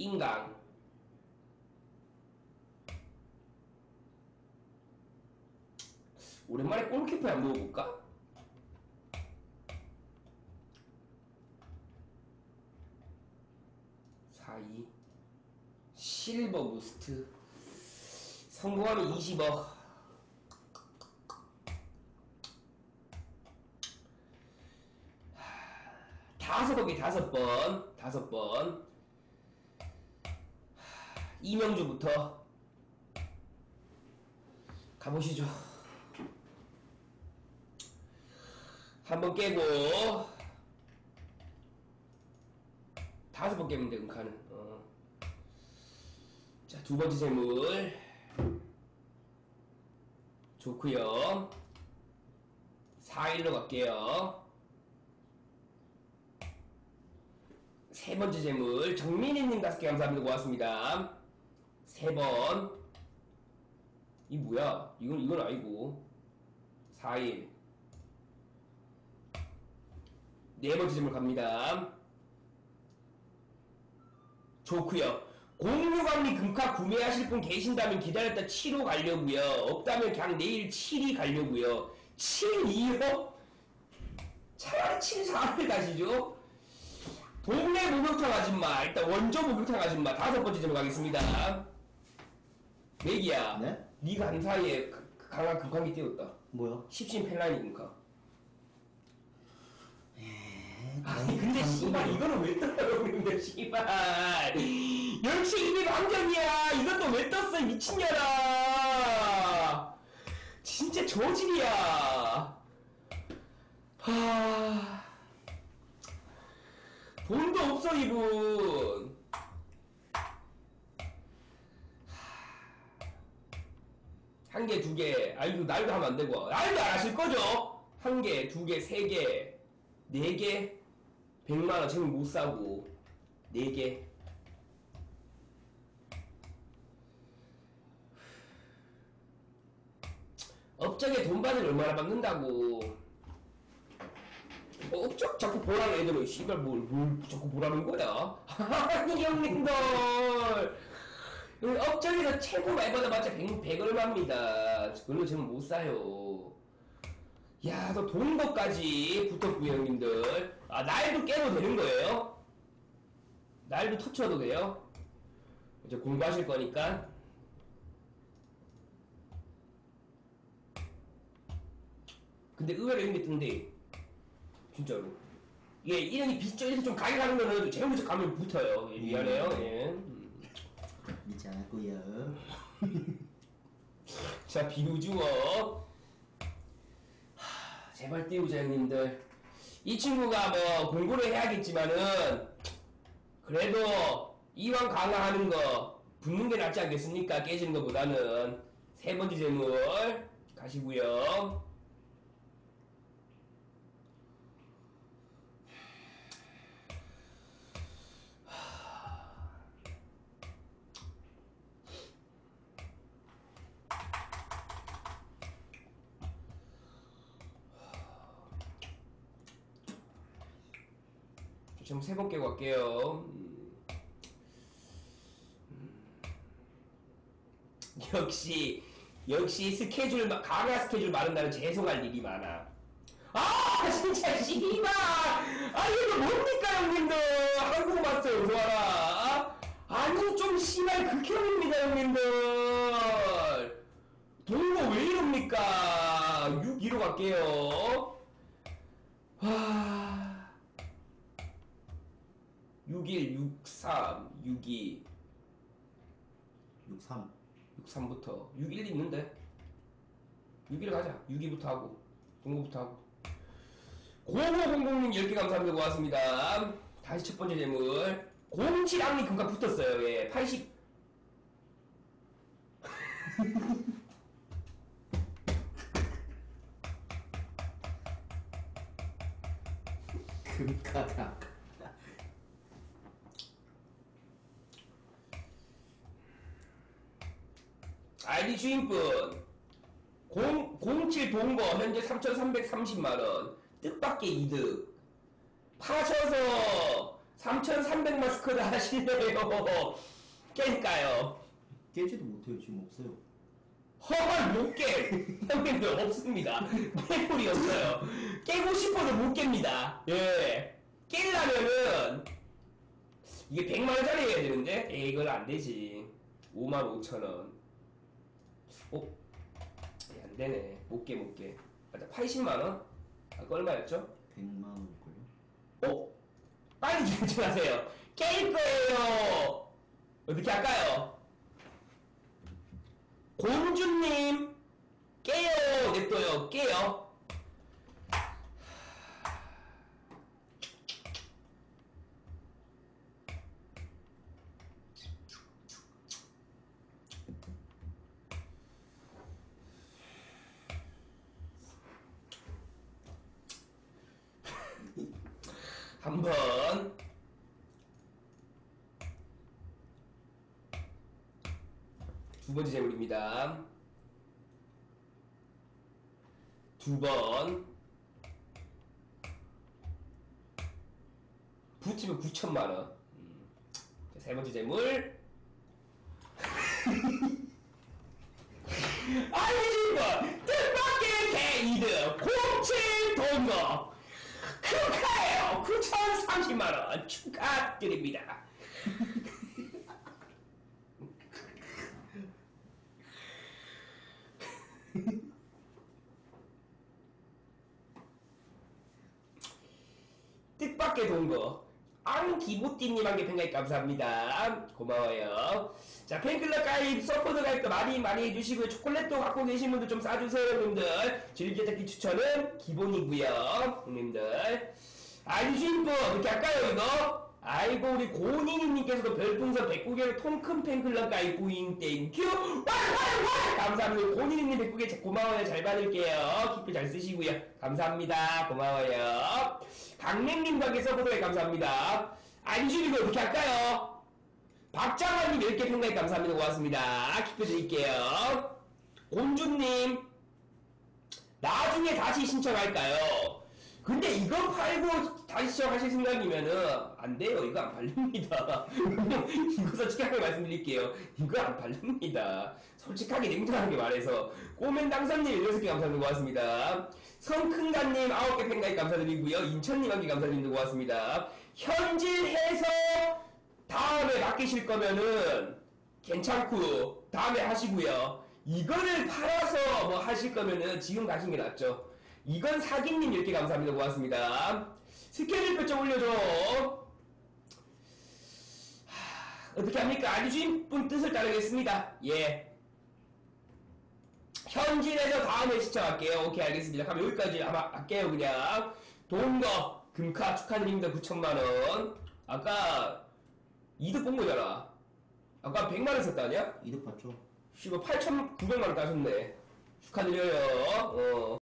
인강 오랜만에 골키퍼 한번 먹어볼까? 사이. 실버 부스트. 성공하면 20억. 다섯 번이 다섯 번 다섯 번 이명주부터 가보시죠. 한번 깨고 다섯 번 깨면 돼 은카는. 어. 자 두 번째 재물. 좋구요. 4일로 갈게요. 세 번째 재물. 정민희님 다섯 개 감사합니다. 고맙습니다 세번 이 뭐야 이건 이건 아니고 4일 네 번째 질문 갑니다. 좋구요. 공유관리 금카 구매하실 분 계신다면 기다렸다 7호 가려고요. 없다면 그냥 내일 7이 가려고요. 7, 2호? 차라리 7, 4를 가시죠. 동네 목욕탕 아줌마 일단 원조 목욕탕 아줌마 다섯 번째 질문 가겠습니다. 맥이야. 네? 네가 한 사이에 그- 그 강한 금강이 띄웠다. 뭐야? 십신 펠라니 금강. 에, 아니 근데 씨발 이거는 왜 떠요 근데 씨발 역시 이게 방정이야 이것도 왜 떴어 이 미친년아 진짜 저질이야 하 돈도 없어 이분 한 개, 두 개, 아, 이거 날도 하면 안 되고. 날도 안 하실 거죠? 한 개, 두 개, 세 개, 네 개, 백만원 지금 못 사고, 네 개. 업적에 돈 받으면 얼마나 받는다고. 어, 업적 자꾸 보라는 애들은 씨발 뭘, 뭘 자꾸 보라는 거야? 아니 형님들 업적에서 최고 많이 받아봤자 100, 100 얼마입니다 그걸로 지금 못 사요 야, 너 돈거까지 붙었고요, 형님들. 아, 날도 깨도 되는 거예요? 날도 터쳐도 돼요? 이제 공부하실 거니까. 근데 의외로 형님 뜬데, 진짜로. 예, 이런이 빚져에서 좀 가게 가는 거는 제일 먼저 가면 붙어요. 예, 미안해요, 예. 않았고요. 자, 비우주어. 제발 띄우자, 형님들. 이 친구가 뭐 공부를 해야겠지만은, 그래도 이왕 강화하는 거, 붙는 게 낫지 않겠습니까? 깨지는 것보다는. 세 번째 재물, 가시고요 지금 세번 깨고 갈게요. 음. 음. 역시 역시 스케줄 마- 강화 스케줄 날은 죄송할 일이 많아. 아 진짜 씨발 아 이거 뭡니까 형님들 한국 마스터 어서 와라 아니 좀 씨발 극혐입니다 형님들 동거 왜 이럽니까 6 2로 갈게요 와 61, 63, 62, 63. 63부터. 61 있는데. 61 가자. 62부터 하고 동거부터 하고. 0500님 10개 감사합니다 고맙습니다. 다시 첫 번째 재물. 07악리 금가 붙었어요. 예 80. 금가닥. 아이디 주인분 0, 07 동거 현재 3,330만원 뜻밖의 이득 파셔서 3,300만 스쿼드 하실래요? 깰까요? 깨지도 못해요. 지금 없어요. 헐, 못 깨! 형님들, 없습니다. 깨물이 없어요. 깨고 싶어도 못 깹니다. 예. 깰라면은, 이게 100만원짜리 해야 되는데? 에 이건 안 되지. 5만 5천원. 어? 예, 안 되네. 못 깨, 못 깨. 맞아, 80만원? 아까 얼마였죠? 100만 원일걸요? 어? 빨리 결정하세요. 깰 거예요. 어떻게 할까요? 곤주님 깨요. 냅둬요. 깨요. 한 번. 두 번째 재물입니다. 두 번. 붙이면 9천만 원. 음. 자, 세 번째 재물. 알리지번 뜻밖의 개이드 공칠 돈거 축하해요 9,030만원 축하드립니다. 뜻밖의 돈거. 앙기모띠님 한개 팬가입 감사합니다. 고마워요. 자 팬클럽 가입 서포트 가입도 많이 많이 해주시고요. 초콜릿도 갖고 계신 분들 좀 싸주세요 형님들. 즐겨찾기 추천은 기본이고요 형님들 안신부 어떻게 할까요 이거? 아이고 우리 고니님께서도 별풍선 109개를 통큰 팬클럽 가입 부인 땡큐 왈왈왈 감사합니다 고니님 109개 고마워요 잘 받을게요 기표 잘 쓰시고요 감사합니다 고마워요 강냉님 가게 서포트에 감사합니다 안신부 어떻게 할까요? 박장환님 10개 평가에 감사합니다. 고맙습니다. 기표 드릴게요. 곤주님, 나중에 다시 신청할까요? 근데 이거 팔고 다시 시작하실 생각이면은 안 돼요. 이거 안 팔립니다. 이거 솔직하게 말씀드릴게요. 이거 안 팔립니다. 솔직하게 냉정하게 말해서 꼬맨 당선님 16개 감사합니다. 고맙습니다. 성큰가님 9개 팬가입 감사드리고요. 인천님 1개 감사드립니다. 고맙습니다. 현질해서 다음에 맡기실 거면은 괜찮고 다음에 하시고요. 이거를 팔아서 뭐 하실 거면은 지금 가신 게 낫죠. 이건 사기님 이렇게 감사합니다. 고맙습니다. 스케줄표 좀 올려줘. 하, 어떻게 합니까? 아주신 분 뜻을 따르겠습니다. 예. 현질에서 다음에 시청할게요. 오케이 알겠습니다. 그럼 여기까지 아마 할게요 그냥. 동거 금카 축하드립니다. 9천만원. 아까 이득 본 거잖아. 아까 100만 원 썼다 아니야? 이득 봤죠? 씨발 8,900만 원 따셨네. 축하드려요. 어.